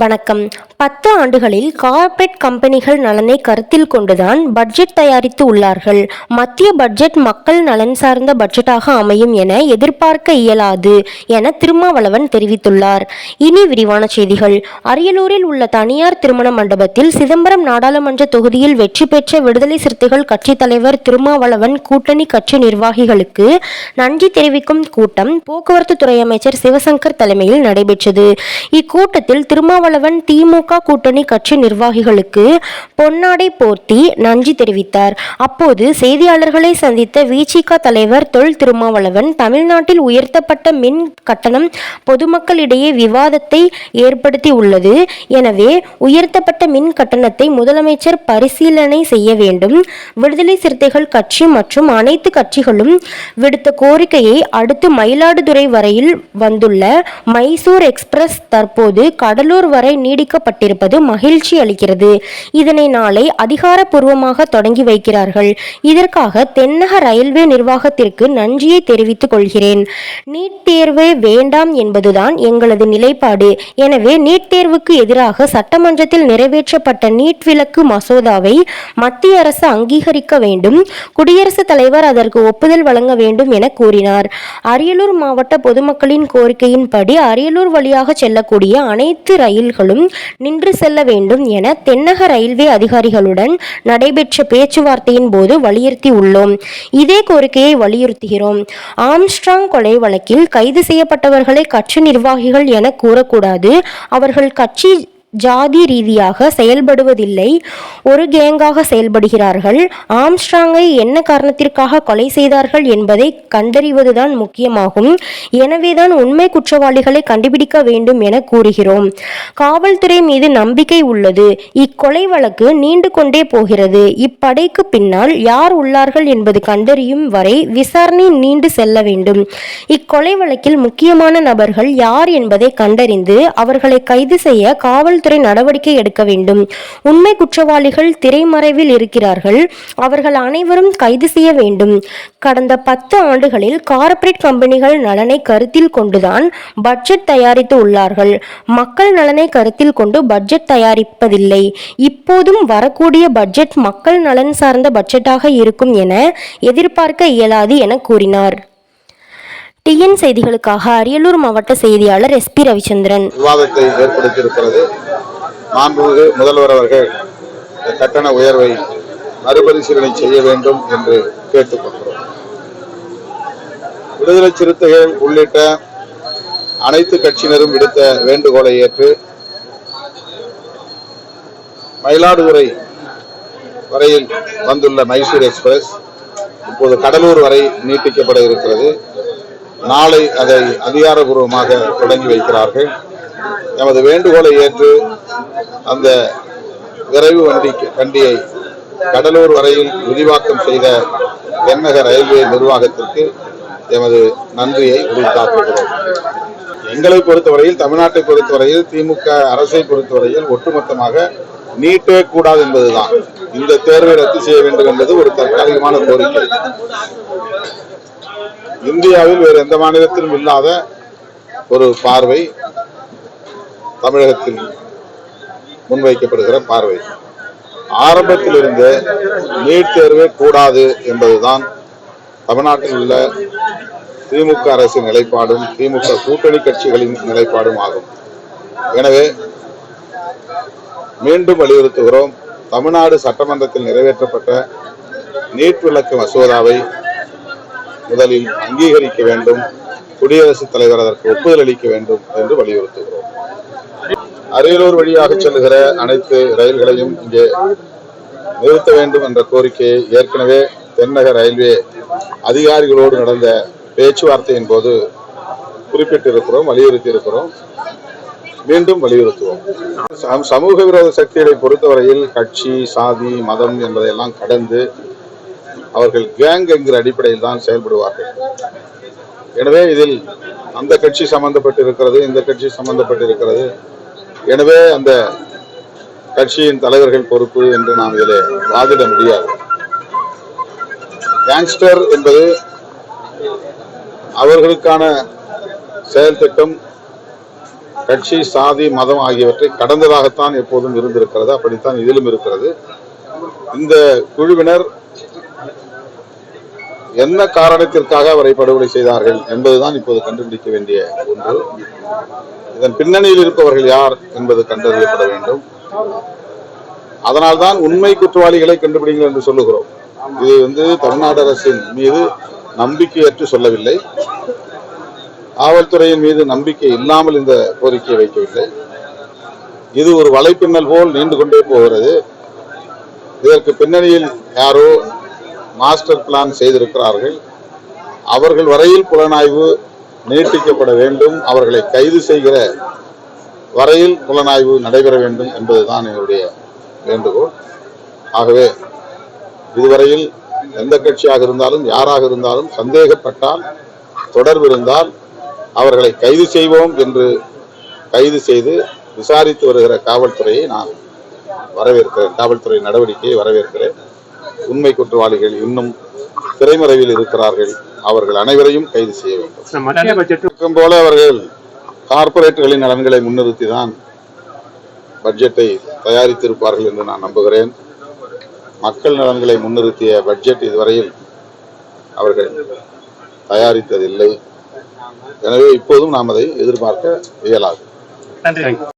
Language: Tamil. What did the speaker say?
வணக்கம். பத்து ஆண்டுகளில் கார்ப்பரேட் கம்பெனிகள் நலனை கருத்தில் கொண்டுதான் பட்ஜெட் தயாரித்து உள்ளார்கள். மத்திய பட்ஜெட் மக்கள் நலன் சார்ந்த பட்ஜெட்டாக அமையும் என எதிர்பார்க்க இயலாது என திருமாவளவன் தெரிவித்துள்ளார். இனி விரிவான செய்திகள். அரியலூரில் உள்ள தனியார் திருமண மண்டபத்தில் சிதம்பரம் நாடாளுமன்ற தொகுதியில் வெற்றி பெற்ற விடுதலை சிறுத்தைகள் கட்சித் தலைவர் திருமாவளவன் கூட்டணி கட்சி நிர்வாகிகளுக்கு நன்றி தெரிவிக்கும் கூட்டம் போக்குவரத்து துறை அமைச்சர் சிவசங்கர் தலைமையில் நடைபெற்றது. இக்கூட்டத்தில் திருமாவளவன் திமுக கூட்டணி கட்சி நிர்வாகிகளுக்கு பொன்னாடை போர்த்தி நன்றி தெரிவித்தார். அப்போது செய்தியாளர்களை சந்தித்த விசிக தலைவர் தொல் திருமாவளவன் தமிழ்நாட்டில் உயர்த்தப்பட்ட மின் கட்டணம் பொதுமக்களிடையே விவாதத்தை ஏற்படுத்தி உள்ளது எனவே உயர்த்தப்பட்ட மின் கட்டணத்தை முதலமைச்சர் பரிசீலனை செய்ய வேண்டும். விடுதலை சிறுத்தைகள் கட்சி மற்றும் அனைத்து கட்சிகளும் விடுத்த கோரிக்கையை அடுத்து மயிலாடுதுறை வரையில் வந்துள்ள மைசூர் எக்ஸ்பிரஸ் தற்போது கடலூர் வரை நீடிக்கப்பட்டிருப்பது மகிழ்ச்சி அளிக்கிறது. இதனை நாளை அதிகாரப்பூர்வமாக தொடங்கி வைக்கிறார்கள். இதற்காக தென்னக ரயில்வே நிர்வாகத்திற்கு நன்றியை தெரிவித்துக் கொள்கிறேன். நீட் தேர்வு வேண்டாம் என்பதுதான் எங்களது நிலைப்பாடு. எனவே நீட் தேர்வுக்கு எதிராக சட்டமன்றத்தில் நிறைவேற்றப்பட்ட நீட் விலக்கு மசோதாவை மத்திய அரசு அங்கீகரிக்க வேண்டும். குடியரசுத் தலைவர் அதற்கு ஒப்புதல் வழங்க வேண்டும் என கூறினார். அரியலூர் மாவட்ட பொதுமக்களின் கோரிக்கையின்படி அரியலூர் வழியாக செல்லக்கூடிய அனைத்து ரயில் ரயில்களும் நின்று செல்ல வேண்டும் என தென்னக ரயில்வே அதிகாரிகளுடன் நடைபெற்ற பேச்சுவார்த்தையின் போது வலியுறுத்தி உள்ளோம். இதே கோரிக்கையை வலியுறுத்துகிறோம். ஆம்ஸ்ட்ராங் கொலை வழக்கில் கைது செய்யப்பட்டவர்களை கட்சி நிர்வாகிகள் என கூறக்கூடாது. அவர்கள் கட்சி ஜாதி ரீதியாக செயல்படுவதில்லை. ஒரு கேங்காக செயல்படுகிறார்கள். ஆம்ஸ்ட்ராங்கை என்ன காரணத்திற்காக கொலை செய்தார்கள் என்பதை கண்டறிவதுதான் முக்கியமாகும். எனவேதான் உண்மை குற்றவாளிகளை கண்டுபிடிக்க வேண்டும் என கூறுகிறோம். காவல்துறை மீது நம்பிக்கை உள்ளது. இக்கொலை வழக்கு நீண்டு கொண்டே போகிறது. இப்படைக்கு பின்னால் யார் உள்ளார்கள் என்பது கண்டறியும் வரை விசாரணை நீண்டு செல்ல வேண்டும். இக்கொலை வழக்கில் முக்கியமான நபர்கள் யார் என்பதை கண்டறிந்து அவர்களை கைது செய்ய காவல் காவல்துறை நடவடிக்கை எடுக்க வேண்டும். உண்மை குற்றவாளிகள் திரைமறைவில் இருக்கிறார்கள். அவர்கள் அனைவரும் கைது செய்ய வேண்டும். கடந்த பத்து ஆண்டுகளில் கார்ப்பரேட் கம்பெனிகள் நலனை கருத்தில் கொண்டுதான் பட்ஜெட் தயாரித்து உள்ளார்கள். மக்கள் நலனை கருத்தில் கொண்டு பட்ஜெட் தயாரிப்பதில்லை. இப்போதும் வரக்கூடிய பட்ஜெட் மக்கள் நலன் சார்ந்த பட்ஜெட்டாக இருக்கும் என எதிர்பார்க்க இயலாது என கூறினார். டிஎன் செய்திகளுக்காக அரியலூர் மாவட்ட செய்தியாளர் எஸ் பி ரவிச்சந்திரன். விவாதத்தை ஏற்படுத்தியிருக்கிறது. மாண்புமிகு முதல்வர் அவர்கள் கட்டண உயர்வை மறுபரிசீலனை செய்ய வேண்டும் என்று கேட்டுக்கொள்கிறோம். விடுதலை சிறுத்தைகள் உள்ளிட்ட அனைத்து கட்சியினரும் விடுத்த வேண்டுகோளை ஏற்று மயிலாடுதுறை வரையில் வந்துள்ள மைசூர் எக்ஸ்பிரஸ் இப்போது கடலூர் வரை நீட்டிக்கப்பட இருக்கிறது. நாளை அதை அதிகாரபூர்வமாக தொடங்கி வைக்கிறார்கள். எமது வேண்டுகோளை ஏற்று அந்த விரைவு வண்டி வண்டியை கடலூர் வரையில் விரிவாக்கம் செய்த தென்னக ரயில்வே நிர்வாகத்திற்கு எமது நன்றியை உரித்தாக்குகிறோம். எங்களை பொறுத்தவரையில் தமிழ்நாட்டை பொறுத்தவரையில் திமுக அரசை பொறுத்தவரையில் ஒட்டுமொத்தமாக நீட்டே கூடாது என்பதுதான். இந்த தேர்வை ரத்து செய்ய வேண்டும் என்பது ஒரு தற்காலிகமான கோரிக்கை. இந்தியாவில் வேறு எந்த மாநிலத்திலும் இல்லாத ஒரு பார்வை தமிழகத்தில் முன்வைக்கப்படுகிற பார்வை. ஆரம்பத்திலிருந்து நீட் தேர்வே கூடாது என்பதுதான் தமிழ்நாட்டில் உள்ள திமுக அரசின் நிலைப்பாடும் திமுக கூட்டணி கட்சிகளின் நிலைப்பாடும் ஆகும். எனவே மீண்டும் வலியுறுத்துகிறோம் தமிழ்நாடு சட்டமன்றத்தில் நிறைவேற்றப்பட்ட நீட் விளக்கு மசோதாவை முதலில் அங்கீகரிக்க வேண்டும் குடியரசுத் தலைவர் அதற்கு ஒப்புதல் அளிக்க வேண்டும் என்று வலியுறுத்துகிறோம். அரியலூர் வழியாக செல்லுகிற அனைத்து ரயில்களையும் இங்கே நிறுத்த வேண்டும் என்ற கோரிக்கையை ஏற்கனவே தென்னக ரயில்வே அதிகாரிகளோடு நடந்த பேச்சுவார்த்தையின் போது குறிப்பிட்டிருக்கிறோம் வலியுறுத்தி இருக்கிறோம் மீண்டும் வலியுறுத்துவோம். சமூக விரோத சக்திகளை பொறுத்தவரையில் கட்சி சாதி மதம் என்பதையெல்லாம் கடந்து அவர்கள் கேங் என்கிற அடிப்படையில் தான் செயல்படுவார்கள். எனவே இதில் அந்த கட்சி சம்பந்தப்பட்டிருக்கிறது இந்த கட்சி சம்பந்தப்பட்டிருக்கிறது. எனவே அந்த கட்சியின் தலைவர்கள் பொறுப்பு என்று நாம் இதில் வாதிட முடியாது. கேங்ஸ்டர் என்பது அவர்களுக்கான செயல் திட்டம் கட்சி சாதி மதம் ஆகியவற்றை கடந்ததாகத்தான் எப்போதும் இருந்திருக்கிறது. அப்படித்தான் இதிலும் இருக்கிறது. இந்த குழுவினர் என்ன காரணத்திற்காக அவரை படுகொலை செய்தார்கள் என்பதுதான் இப்போது கண்டுபிடிக்க வேண்டிய ஒன்று. இதன் பின்னணியில் இருப்பவர்கள் யார் என்பது கண்டறியப்பட வேண்டும். அதனால்தான் உண்மை குற்றவாளிகளை கண்டுபிடிங்கள் என்று சொல்லுகிறோம். இது வந்து தமிழ்நாடு அரசின் மீது நம்பிக்கையற்று சொல்லவில்லை. காவல்துறையின் மீது நம்பிக்கை இல்லாமல் இந்த கோரிக்கையை வைக்கவில்லை. இது ஒரு வலைப்பின்னல் போல் நீண்டு கொண்டே போகிறது. இதற்கு பின்னணியில் யாரோ மாஸ்டர் பிளான் செய்திருக்கிறார்கள். அவர்கள் வரையில் புலனாய்வு நீட்டிக்கப்பட வேண்டும். அவர்களை கைது செய்கிற வரையில் புலனாய்வு நடைபெற வேண்டும் என்பதுதான் என்னுடைய வேண்டுகோள். ஆகவே இதுவரையில் எந்த கட்சியாக இருந்தாலும் யாராக இருந்தாலும் சந்தேகப்பட்டால் தொடர்பு இருந்தால் அவர்களை கைது செய்வோம் என்று கைது செய்து விசாரித்து வருகிற காவல்துறையை நான் வரவேற்கிறேன். காவல்துறை நடவடிக்கையை வரவேற்கிறேன். உண்மை குற்றவாளிகள் இன்னும் திரைமறைவில் இருக்கிறார்கள். அவர்கள் அனைவரையும் கைது செய்ய வேண்டும். போல அவர்கள் கார்ப்பரேட்டுகளின் நலன்களை முன்னிறுத்தி தான் பட்ஜெட்டை தயாரித்திருப்பார்கள் என்று நான் நம்புகிறேன். மக்கள் நலன்களை முன்னிறுத்திய பட்ஜெட் இதுவரையில் அவர்கள் தயாரித்ததில்லை. எனவே இப்போதும் நாம் அதை எதிர்பார்க்க இயலாது. நன்றி.